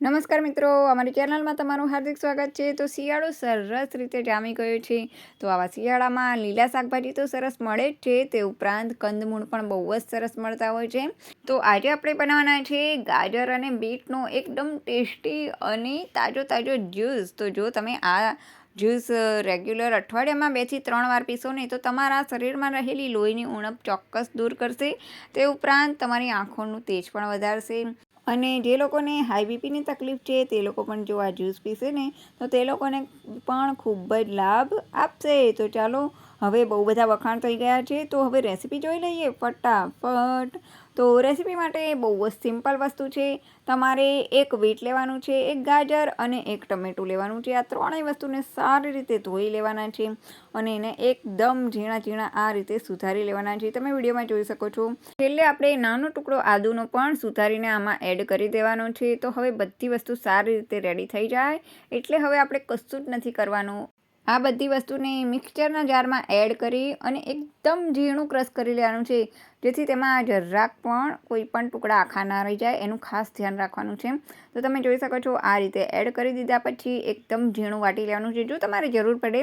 નમસ્કાર મિત્રો, અમારી ચેનલમાં તમારું હાર્દિક સ્વાગત છે. તો શિયાળો સરસ રીતે જામી ગયો છે. તો આવા શિયાળામાં લીલા શાકભાજી તો સરસ મળે જ છે. તે ઉપરાંત કંદમૂળ પણ બહુ જ સરસ મળતા હોય છે. તો આજે આપણે બનાવવાના છે ગાજર અને બીટનો એકદમ ટેસ્ટી અને તાજો તાજો જ્યુસ. તો જો તમે આ જ્યુસ રેગ્યુલર અઠવાડિયામાં બેથી ત્રણ વાર પીશો ને, તો તમારા શરીરમાં રહેલી લોહીની ઉણપ ચોક્કસ દૂર કરશે. તે ઉપરાંત તમારી આંખોનું તેજ પણ વધારશે. અને જે લોકોને હાઈ બીપીની તકલીફ છે, તે લોકો પણ જો આ જ્યુસ પીશે ને, તો તે લોકોને પણ ખૂબ જ લાભ આપશે. તો ચાલો હવે બહુ બધા વખાણ થઈ ગયા છે, તો હવે રેસીપી જોઈ લઈએ, ફટાફટ. તો રેસીપી માટે બહુ જ સિમ્પલ વસ્તુ છે. તમારે એક વીટ લેવાનું છે, એક ગાજર અને એક ટમેટું લેવાનું છે. આ ત્રણેય વસ્તુને સારી રીતે ધોઈ લેવાના છે અને એને એકદમ ઝીણા ઝીણા આ રીતે સુધારી લેવાના છે. તમે વિડીયોમાં જોઈ શકો છો. છેલ્લે આપણે નાનો ટુકડો આદુનો પણ સુધારીને આમાં એડ કરી દેવાનો છે. તો હવે બધી વસ્તુ સારી રીતે રેડી થઈ જાય. એટલે હવે આપણે કશું જ નથી કરવાનું. આ બધી વસ્તુને મિક્સચરના જારમાં એડ કરી અને એકદમ ઝીણું ક્રશ કરી લેવાનું છે. જેથી તેમાં જરાક પણ કોઈ પણ ટુકડા આખા ના રહી જાય. એનું ખાસ ધ્યાન રાખવાનું છે. તો તમે જોઈ શકો છો, આ રીતે એડ કરી દીધા પછી એકદમ ઝીણું વાટી લેવાનું છે. જો તમારે જરૂર પડે,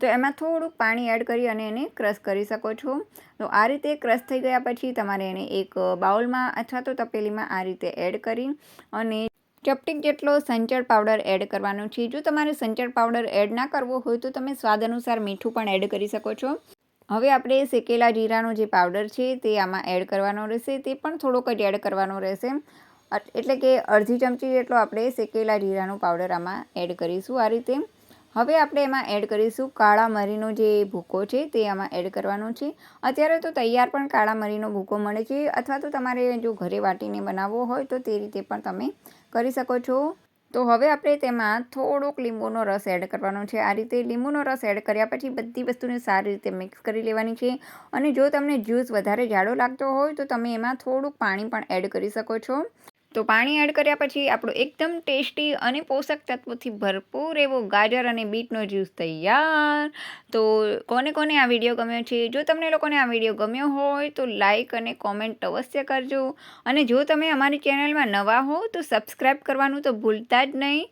તો એમાં થોડુંક પાણી એડ કરી અને એને ક્રશ કરી શકો છો. તો આ રીતે ક્રશ થઈ ગયા પછી તમારે એને એક બાઉલમાં અથવા તો તપેલીમાં આ રીતે એડ કરી અને ચપટીક જેટલો સંચળ પાવડર એડ કરવાનો છે? જો તમારે સંચળ પાવડર એડ ના કરવો હોય તો તમે સ્વાદ અનુસાર મીઠું પણ એડ કરી શકો છો. હવે આપણે શેકેલા જીરાનો જે પાવડર છે તે આમાં એડ કરવાનો રહેશે. તે પણ થોડોક જ એડ કરવાનો રહેશે. એટલે કે અડધી ચમચી જેટલો આપણે શેકેલા જીરાનો પાવડર આમાં એડ કરીશું આ રીતે. હવે આપણે એમાં એડ કરીશું કાળા મરીનો જે ભૂકો છે તે આમાં એડ કરવાનો છે. અત્યારે તો તૈયાર પણ કાળા મરીનો ભૂકો મળે છે અથવા તો તમારે જો ઘરે વાટીને બનાવવો હોય તો તે રીતે પણ તમે કરી શકો છો. તો હવે આપણે તેમાં થોડોક લીંબુનો રસ એડ કરવાનો છે. આ રીતે લીંબુનો રસ એડ કર્યા પછી બધી વસ્તુને સારી રીતે મિક્સ કરી લેવાની છે. અને જો તમને જ્યુસ વધારે જાડો લાગતો હોય તો તમે એમાં થોડુંક પાણી પણ એડ કરી શકો છો. તો પાણી એડ કર્યા પછી આપણો એકદમ ટેસ્ટી અને પોષક તત્વોથી ભરપૂર એવો ગાજર અને બીટનો જ્યુસ તૈયાર. તો કોને કોને આ વીડિયો ગમ્યો છે? જો તમને લોકોને આ વીડિયો ગમ્યો હોય તો લાઇક અને કોમેન્ટ અવશ્ય કરજો. અને જો તમે અમારી ચેનલમાં નવા હો તો સબસ્ક્રાઈબ કરવાનું તો ભૂલતા જ નહીં.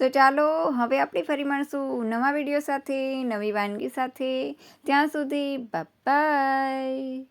તો ચાલો હવે આપણે ફરી મળશું નવા વીડિયો સાથે, નવી વાનગી સાથે. ત્યાં સુધી બાય